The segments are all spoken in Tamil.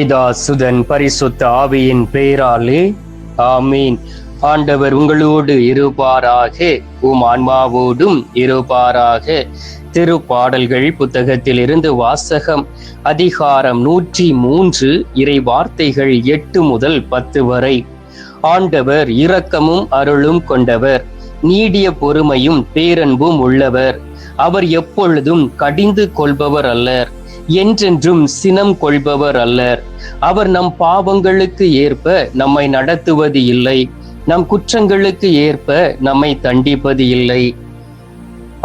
பிதா சுதன் பரிசுத்த ஆவியின் பெயராலே. ஆமீன். ஆண்டவர் உங்களோடு இருப்பாராக. உம் ஆன்மாவோடும் இருப்பாராக. திருப்பாடல்கள் புத்தகத்தில் இருந்து வாசகம் அதிகாரம் நூற்றி மூன்று இறை வார்த்தைகள் எட்டு முதல் பத்து வரை. ஆண்டவர் இரக்கமும் அருளும் கொண்டவர். நீடிய பொறுமையும் பேரன்பும் உள்ளவர். அவர் எப்பொழுதும் கடிந்து கொள்பவர் அல்லர். என்றென்றும் சினம் கொள்பவர் அல்லர். அவர் நம் பாவங்களுக்கு ஏற்ப நம்மை நடத்துவது இல்லை. நம் குற்றங்களுக்கு ஏற்ப நம்மை தண்டிப்பது இல்லை.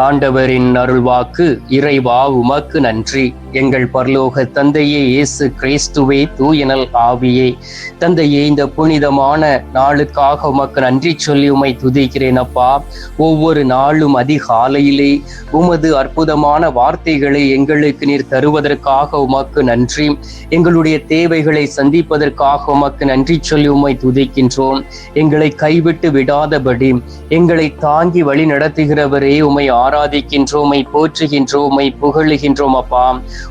ஆண்டவரின் அருள்வாக்கு இறைவா உமக்கு நன்றி. எங்கள் பரலோக தந்தையே இயேசு கிறிஸ்துவே தூயனல் ஆவியே. தந்தையே இந்த புனிதமான நாளுக்காக உமக்கு நன்றி சொல்லி உமை துதிக்கிறேன் அப்பா. ஒவ்வொரு நாளும் அதிகாலையிலே உமது அற்புதமான வார்த்தைகளை எங்களுக்கு நீர் தருவதற்காக உமக்கு நன்றி. எங்களுடைய தேவைகளை சந்திப்பதற்காக உமக்கு நன்றி சொல்லி உமை துதிக்கின்றோம். எங்களை கைவிட்டு விடாதபடி எங்களை தாங்கி வழி நடத்துகிறவரே உமை ஆராதிக்கின்றோம் உம்மை போற்றுகின்றோம் உம்மை புகழுகின்றோம் அப்பா.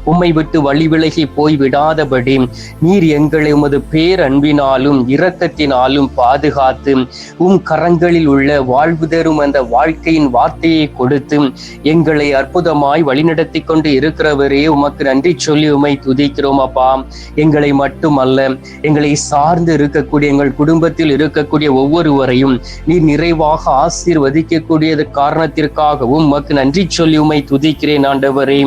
உம்மை விட்டு வழி விலகி போய் விடாதபடி நீர் எங்களை உமது பேரன்பினாலும் இரக்கத்தினாலும் பாதுகாத்து உம் கரங்களில் உள்ள வாழ்வு தரும் அந்த வாழ்க்கையின் வார்த்தையை கொடுத்து எங்களை அற்புதமாய் வழிநடத்தி கொண்டு இருக்கிறவரே உமக்கு நன்றி சொல்லி உம்மை துதிக்கிறோம் அப்பா. எங்களை மட்டுமல்ல எங்களை சார்ந்து இருக்கக்கூடிய எங்கள் குடும்பத்தில் இருக்கக்கூடிய ஒவ்வொருவரையும் நீர் நிறைவாக ஆசீர்வதிக்கக்கூடியது காரணத்திற்காகவும் உமக்கு நன்றி சொல்லி உமை துதிக்கிறேன் ஆண்டவரே.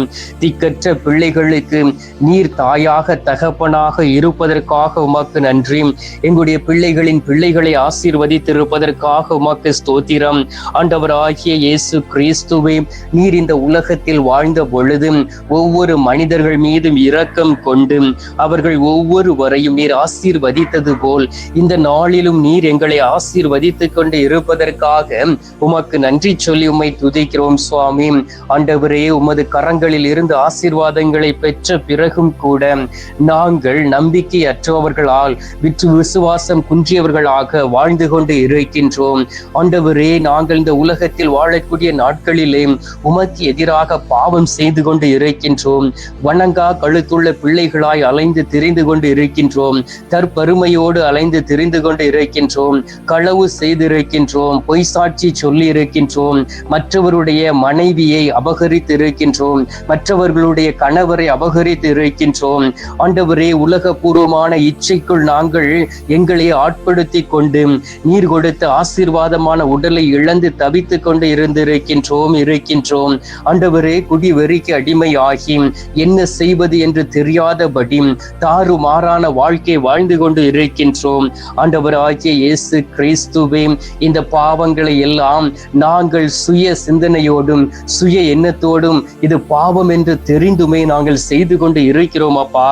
திக்கற்ற பிள்ளைகளுக்கு நீர் தாயாக தகப்பனாக இருப்பதற்காக உமக்கு நன்றி. எங்களுடைய பிள்ளைகளின் பிள்ளைகளை ஆசீர்வதித்திருப்பதற்காக உமக்கு ஸ்தோத்திரம். ஆண்டவர் ஆகிய இயேசு கிறிஸ்துவே நீர் இந்த உலகத்தில் வாழ்ந்த பொழுது ஒவ்வொரு மனிதர்கள் மீதும் இரக்கம் கொண்டு அவர்கள் ஒவ்வொருவரையும் நீர் ஆசீர்வதித்தது போல் இந்த நாளிலும் நீர் எங்களை ஆசீர்வதித்துக் கொண்டு இருப்பதற்காக உமக்கு நன்றி சொல்லி உம்மை துதிக்கிறோம். சுவாமி. ஆண்டவரே உமது கரங்களில் இருந்து ஆசீர்வாதங்களை பெற்ற பிறகும் கூட நாங்கள் நம்பிக்கையற்றவர்களால் விற்று விசுவாசம் குன்றியவர்களாக வாழ்ந்து கொண்டு இருக்கின்றோம். ஆண்டவரே நாங்கள் இந்த உலகத்தில் வாழக்கூடிய நாட்களிலே உமக்கு எதிராக பாவம் செய்து கொண்டு இருக்கின்றோம். வணங்கா கழுத்துள்ள பிள்ளைகளாய் அலைந்து திரிந்து கொண்டு இருக்கின்றோம். தற்பெருமையோடு அலைந்து திரிந்து கொண்டு இருக்கின்றோம். களவு செய்திருக்கின்றோம். பொய் சாட்சி சொல்லி இருக்கின்றோம் மற்றவருடைய மனைவியை அபகரித்து இருக்கின்றோம் மற்றவர்களுடைய கணவரை அபகரித்து இருக்கின்றோம் ஆண்டவரே உலகபூர்வமான இச்சைக்குள் நாங்கள் எங்களை ஆட்படுத்தி கொண்டு நீர் கொடுத்த ஆசீர்வாதமான உடலை இழந்து தவித்துக் கொண்டு இருந்திருக்கின்றோம் இருக்கின்றோம். ஆண்டவரே குடி வெறிக்கு அடிமையாகி என்ன செய்வது என்று தெரியாதபடி தாறு மாறான வாழ்க்கை வாழ்ந்து கொண்டு இருக்கின்றோம். ஆண்டவர் ஆகிய இயேசு கிறிஸ்துவே இந்த பாவங்களை எல்லாம் நாங்கள் சுய சிந்தனை சிந்தனையோடும் சுய எண்ணத்தோடும் இது பாவம் என்று தெரிந்துமே நாங்கள் செய்து கொண்டு இருக்கிறோம் அப்பா.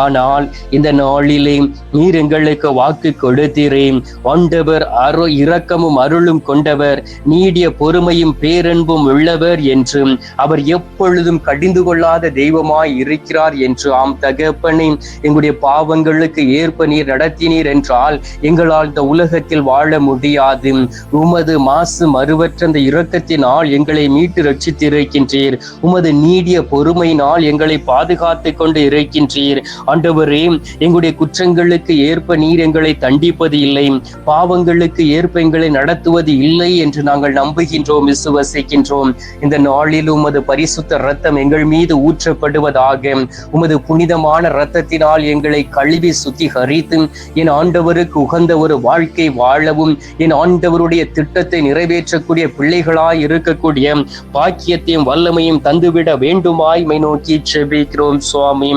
ஆனால் இந்த நாளிலே நீர் எங்களுக்கு வாக்கு கொடுத்தீரே. ஆண்டவர் அரு இரக்கமும் அருளும் கொண்டவர். நீடிய பொறுமையும் பேரன்பும் உள்ளவர் என்றும் அவர் எப்பொழுதும் கடிந்து கொள்ளாத தெய்வமாய் இருக்கிறார் என்று ஆம் தகப்பனே. எங்களுடைய பாவங்களுக்கு ஏற்ப நீர் நடத்தினீர் என்றால் எங்களால் இந்த உலகத்தில் வாழ முடியாது. உமது மாசு மறுவற்ற அந்த இரக்கத்தினால் எங்கள் மீட்டு ரட்சித்திருக்கின்றீர். உமது நீடிய பொறுமையினால் எங்களை பாதுகாத்து கொண்டு இருக்கின்றீர். ஆண்டவரே எங்களுடைய குற்றங்களுக்கு ஏற்ப நீர் எங்களை தண்டிப்பது இல்லை. பாவங்களுக்கு ஏற்ப எங்களை நடத்துவது இல்லை என்று நாங்கள் நம்புகின்றோம் விசுவசிக்கின்றோம். இந்த நாளில் உமது பரிசுத்த ரத்தம் எங்கள் மீது ஊற்றப்படுவதாக உமது புனிதமான ரத்தத்தினால் எங்களை கழுவி சுத்திகரித்து என் ஆண்டவருக்கு உகந்த ஒரு வாழ்க்கை வாழவும் என் ஆண்டவருடைய திட்டத்தை நிறைவேற்றக்கூடிய பிள்ளைகளாய் இருக்கக்கூடிய பாக்கியத்தையும் வல்லமையும் தந்துவிட வேண்டுமாய் மை நோக்கி செபிக்கிறோம் சுவாமி.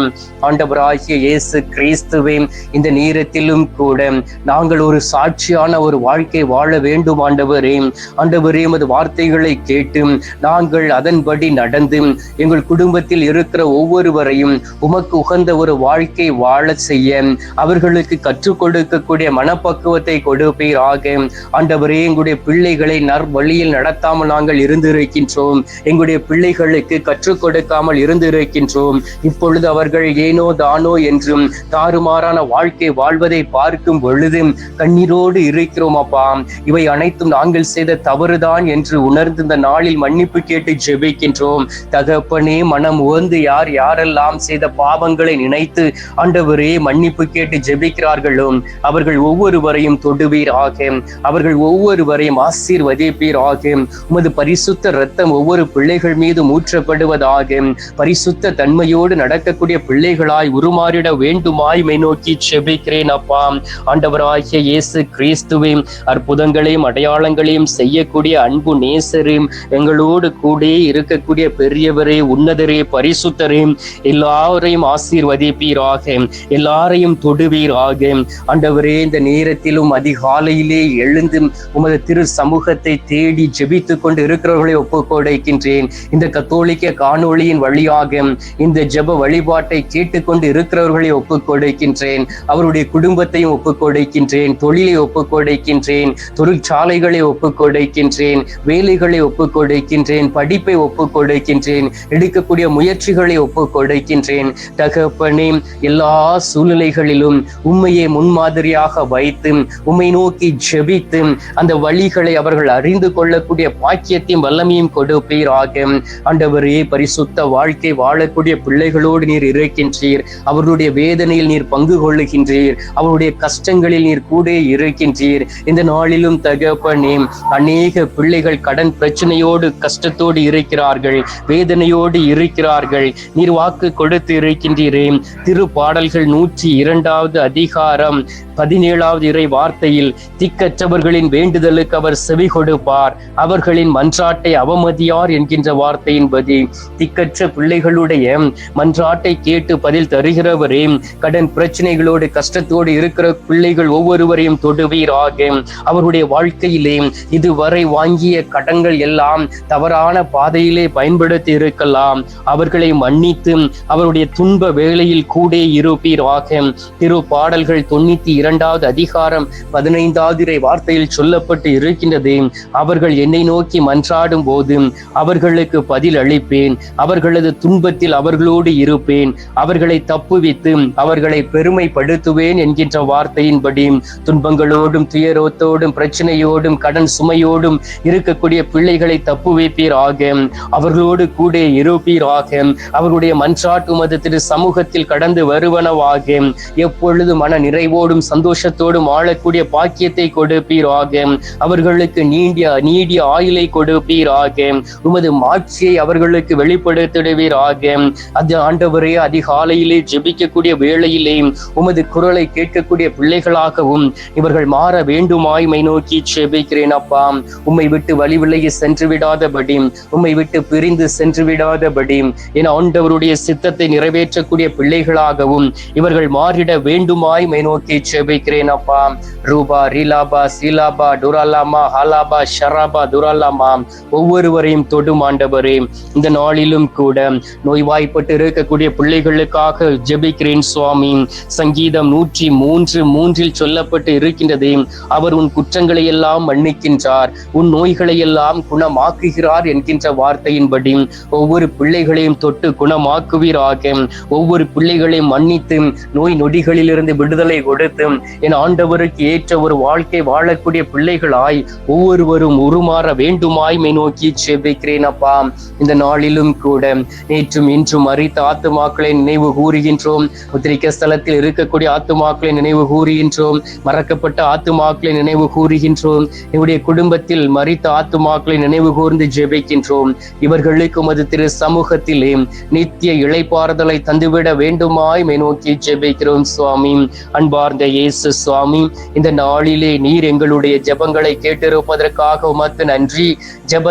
ஆண்டவராகிய இயேசு கிறிஸ்துவே இந்த நேரத்திலும் கூட நாங்கள் ஒரு சாட்சியான ஒரு வாழ்க்கை வாழ வேண்டும் ஆண்டவரே. ஆண்டவரே எமது வார்த்தைகளை கேட்டு நாங்கள் அதன்படி நடந்து எங்கள் குடும்பத்தில் இருக்கிற ஒவ்வொருவரையும் உமக்கு உகந்த ஒரு வாழ்க்கை வாழ செய்ய அவர்களுக்கு கற்றுக் கொடுக்கக்கூடிய மனப்பக்குவத்தை கொடுப்பீராக. ஆண்டவரே எங்களுடைய பிள்ளைகளை நற்வழியில் நடத்தாமல் நாங்கள் இருந்து இருந்திருக்கின்றோம். எங்களுடைய பிள்ளைகளுக்கு கற்றுக் கொடுக்காமல் இருந்திருக்கின்றோம். இப்பொழுது அவர்கள் ஏனோ தானோ என்றும் தாறுமாறான வாழ்க்கை வாழ்வதை பார்க்கும் பொழுது கண்ணீரோடு இருக்கிறோம் அப்பா. இவை அனைத்தும் நாங்கள் செய்த தவறுதான் என்று உணர்ந்து இந்த நாளில் மன்னிப்பு கேட்டு ஜெபிக்கின்றோம். தகப்பனே மனம் உகந்து யார் யாரெல்லாம் செய்த பாவங்களை நினைத்து ஆண்டவரே மன்னிப்பு கேட்டு ஜெபிக்கிறார்களோ அவர்கள் ஒவ்வொருவரையும் தொடுவீராக. அவர்கள் ஒவ்வொருவரையும் ஆசீர்வதிப்பீராக. உமது பரிசு பரிசுத்த ரத்தம் ஒவ்வொரு பிள்ளைகள் மீது ஊற்றப்படுவதாக. பரிசுத்த தன்மையோடு நடக்கக்கூடிய பிள்ளைகளாய் உருமாறிட வேண்டுமாய் மை நோக்கி செபிக்கிறேன் அப்பா. ஆண்டவராகிய இயேசு கிறிஸ்துவையும் அற்புதங்களையும் அடையாளங்களையும் செய்யக்கூடிய அன்பு நேசரையும் எங்களோடு கூட இருக்கக்கூடிய பெரியவரே உன்னதரே பரிசுத்தரே எல்லாரையும் ஆசீர்வதிப்பீராக எல்லாரையும் தொடுவீராக. ஆண்டவரே இந்த நேரத்திலும் அதிகாலையிலே எழுந்து உமது திரு சமூகத்தை தேடி ஜெபித்துக் கொண்டு இருக்கிற இருக்கிறவர்களை ஒப்புக்கொடைக்கின்றேன் இந்த கத்தோலிக்க காணொளியின் வழியாக இந்த ஜப வழிபாட்டை கேட்டுக்கொண்டு இருக்கிறவர்களை ஒப்புக்கொடைக்கின்றேன் அவருடைய குடும்பத்தையும் ஒப்புக்கொடைக்கின்றேன் தொழிலை ஒப்புக்கொடைக்கின்றேன் தொழிற்சாலைகளை ஒப்புக்கொடைக்கின்றேன் வேலைகளை ஒப்புக்கொடைக்கின்றேன் படிப்பை ஒப்புக்கொடைக்கின்றேன் எடுக்கக்கூடிய முயற்சிகளை ஒப்புக்கொடைக்கின்றேன் தகப்பனே எல்லா சூழ்நிலைகளிலும் உண்மையை முன்மாதிரியாக வைத்து உண்மை நோக்கி ஜெபித்து அந்த வழிகளை அவர்கள் அறிந்து கொள்ளக்கூடிய பாக்கியத்தையும் வல்லமையும் கொடுப்பீராக ஆண்டவரே பரிசுத்த வாழ்க்கை வாழக்கூடிய பிள்ளைகளோடு நீர் இருக்கின்றீர். அவர்களுடைய வேதனையில் நீர் பங்கு கொள்ளுகின்றீர். அவருடைய கஷ்டங்களில் நீர் கூட இருக்கின்றீர். இந்த நாளிலும் தகப்பனே அநேக பிள்ளைகள் கடன் பிரச்சனையோடு கஷ்டத்தோடு இருக்கிறார்கள். வேதனையோடு இருக்கிறார்கள். நீர் வாக்கு கொடுத்து இருக்கின்றீரே. திரு பாடல்கள் நூற்றி இரண்டாவது அதிகாரம் பதினேழாவது இறை வார்த்தையில் திக்கற்றவர்களின் வேண்டுதலுக்கு அவர் செவி கொடுப்பார். அவர்களின் மன்றாட்டை அவமதியார் என்கின்ற வார்த்தையின்படி திக்கற்ற பிள்ளைகளுடைய மன்றாட்டை கேட்டு பதில் தருகிறவரே கடன் பிரச்சனைகளோடு கஷ்டத்தோடு இருக்கிற பிள்ளைகள் ஒவ்வொருவரையும் தொடுவீராக. அவருடைய வாழ்க்கையிலே இதுவரை வாங்கிய கடன்கள் எல்லாம் தவறான பாதையிலே பயன்படுத்தி இருக்கலாம். அவர்களை மன்னித்து அவருடைய துன்ப வேளையில் கூட இருப்பீராக. திரு பாடல்கள் தொண்ணூத்தி இரண்டாவது அதிகாரம் பதினைந்தாவது வார்த்தையில் சொல்லப்பட்டு இருக்கின்றது. அவர்கள் என்னை நோக்கி போராடும் போது அவர்களுக்கு பதில் அளிப்பேன். அவர்களது துன்பத்தில் அவர்களோடு இருப்பேன். அவர்களை தப்புவித்து அவர்களை பெருமைப்படுத்துவேன் என்கின்ற வார்த்தையின்படி துன்பங்களோடும் துயரத்தோடும் பிரச்சனையோடும் கடன் சுமையோடும் இருக்கக்கூடிய பிள்ளைகளை தப்புவிப்பீராக அவர்களோடு கூட இருப்பீராக அவர்களுடைய மன்றாட்டு மதத்திற்கு சமூகத்தில் கடந்து வருவனவாக. எப்பொழுது மன நிறைவோடும் சந்தோஷத்தோடும் வாழக்கூடிய பாக்கியத்தை கொடுப்பீராக அவர்களுக்கு நீண்டிய நீடிய ஆயுளை கொடுப்பீர் செய்வீராக. உமது மாட்சியை அவர்களுக்கு வெளிப்படுத்திடுவீராக. அது ஆண்டவரே அதிகாலையிலே ஜெபிக்கக்கூடிய வேளையிலே உமது குரலை கேட்கக்கூடிய பிள்ளைகளாகவும் இவர்கள் மாற வேண்டுமாய் மை நோக்கி ஜெபிக்கிறேன் அப்பா. உம்மை விட்டு வழி விலகி சென்று விடாதபடி உம்மை விட்டு பிரிந்து சென்று விடாதபடி என ஆண்டவருடைய சித்தத்தை நிறைவேற்றக்கூடிய பிள்ளைகளாகவும் இவர்கள் மாறிட வேண்டுமாய் மை நோக்கி ஜெபிக்கிறேன் அப்பா. ரூபா ரீலாபா சீலாபா டுராலாமா ஹாலாபா ஷராபா துராலாமா ஒவ்வொருவரையும் தொடும் ஆண்டவரே. இந்த நாளிலும் கூட நோய்வாய்ப்பட்டு இருக்கக்கூடிய பிள்ளைகளுக்காக ஜெபிக்கிறேன் சுவாமி. சங்கீதம் நூற்றி மூன்று மூன்றில் சொல்லப்பட்டு இருக்கின்றது அவர் உன் குற்றங்களை எல்லாம் மன்னிக்கின்றார் உன் நோய்களை எல்லாம் குணமாக்குகிறார் என்கின்ற வார்த்தையின்படி ஒவ்வொரு பிள்ளைகளையும் தொட்டு குணமாக்குவீராக. ஒவ்வொரு பிள்ளைகளையும் மன்னித்து நோய் நொடிகளிலிருந்து விடுதலை கொடுத்து என் ஆண்டவருக்கு ஏற்ற ஒரு வாழ்க்கை வாழக்கூடிய பிள்ளைகளாய் ஒவ்வொருவரும் உருமாற வேண்டுமாய் மெனு நோக்கி செபிக்கிறேன் அப்பா இந்த நாளிலும் கூட நேற்றும் இன்றும் அறித்த ஆத்துமாக்களை நினைவு கூறுகின்றோம். உத்திரிக்க ஸ்தலத்தில் இருக்கக்கூடிய ஆத்துமாக்களை நினைவு கூறுகின்றோம். மறக்கப்பட்ட ஆத்துமாக்களை நினைவு கூறுகின்றோம். என்னுடைய குடும்பத்தில் மறித்த ஆத்துமாக்களை நினைவு கூர்ந்து ஜெபிக்கின்றோம். இவர்களுக்கு உமது திரு சமூகத்திலே நித்திய இழைப்பாறுதலை தந்துவிட வேண்டுமாய் நோக்கி ஜெபிக்கிறோம் சுவாமி. அன்பார்ந்த இயேசு சுவாமி இந்த நாளிலே நீர் எங்களுடைய ஜெபங்களை கேட்டிருப்பதற்காக உமக்கு நன்றி. ஜெப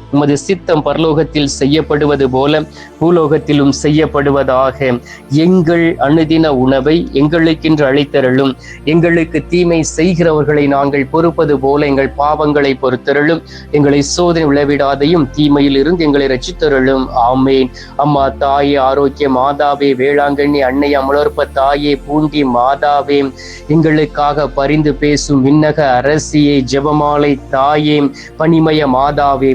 உமது சித்தம் பரலோகத்தில் செய்யப்படுவது போல பூலோகத்திலும் செய்யப்படுவதாக எங்கள் அனுதின உணவை எங்களுக்கென்று அளித்தருளும். எங்களுக்கு தீமை செய்கிறவர்களை நாங்கள் பொறுப்பது போல எங்கள் பாவங்களை பொறுத்தருளும். எங்களை சோதனை விளைவிடாதையும் தீமையில் இருந்து எங்களை ரச்சித்தருளும் ஆமேன். அம்மா தாயே ஆரோக்கிய மாதாவே வேளாங்கண்ணி அன்னை அமலோற்ப தாயே பூண்டி மாதாவே எங்களுக்காக பரிந்து பேசும் விண்ணக அரசியே ஜெபமாலை தாயே பனிமய மாதாவே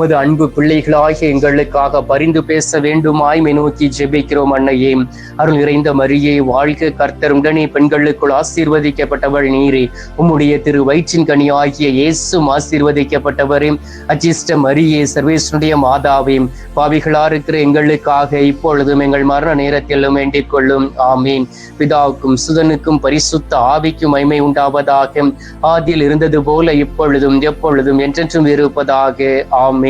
உமது அன்பு பிள்ளைகளாகிய எங்களுக்காக பரிந்து பேச வேண்டுமாய்மை நோக்கி ஜெபிக்கிறோம் அன்னையே. அருள் நிறைந்த மரியே வாழ்க கர்த்தர் உடனே பெண்களுக்குள் ஆசீர்வதிக்கப்பட்டவள் நீரே. உம்முடைய திரு வயிற்றின் கனி ஆகிய இயேசும் ஆசீர்வதிக்கப்பட்டவரே. அஜிஷ்ட மரியே சர்வேஸ்வனுடைய மாதாவே. பாவிகளா இருக்கிற எங்களுக்காக இப்பொழுதும் எங்கள் மரண நேரத்திலும் வேண்டிக் கொள்ளும். ஆமீன். பிதாவுக்கும் சுதனுக்கும் பரிசுத்த ஆவிக்கும் மைமை உண்டாவதாக. ஆதியில் இருந்தது போல இப்பொழுதும் எப்பொழுதும் என்றென்றும் இருப்பதாக. ஆமீன்.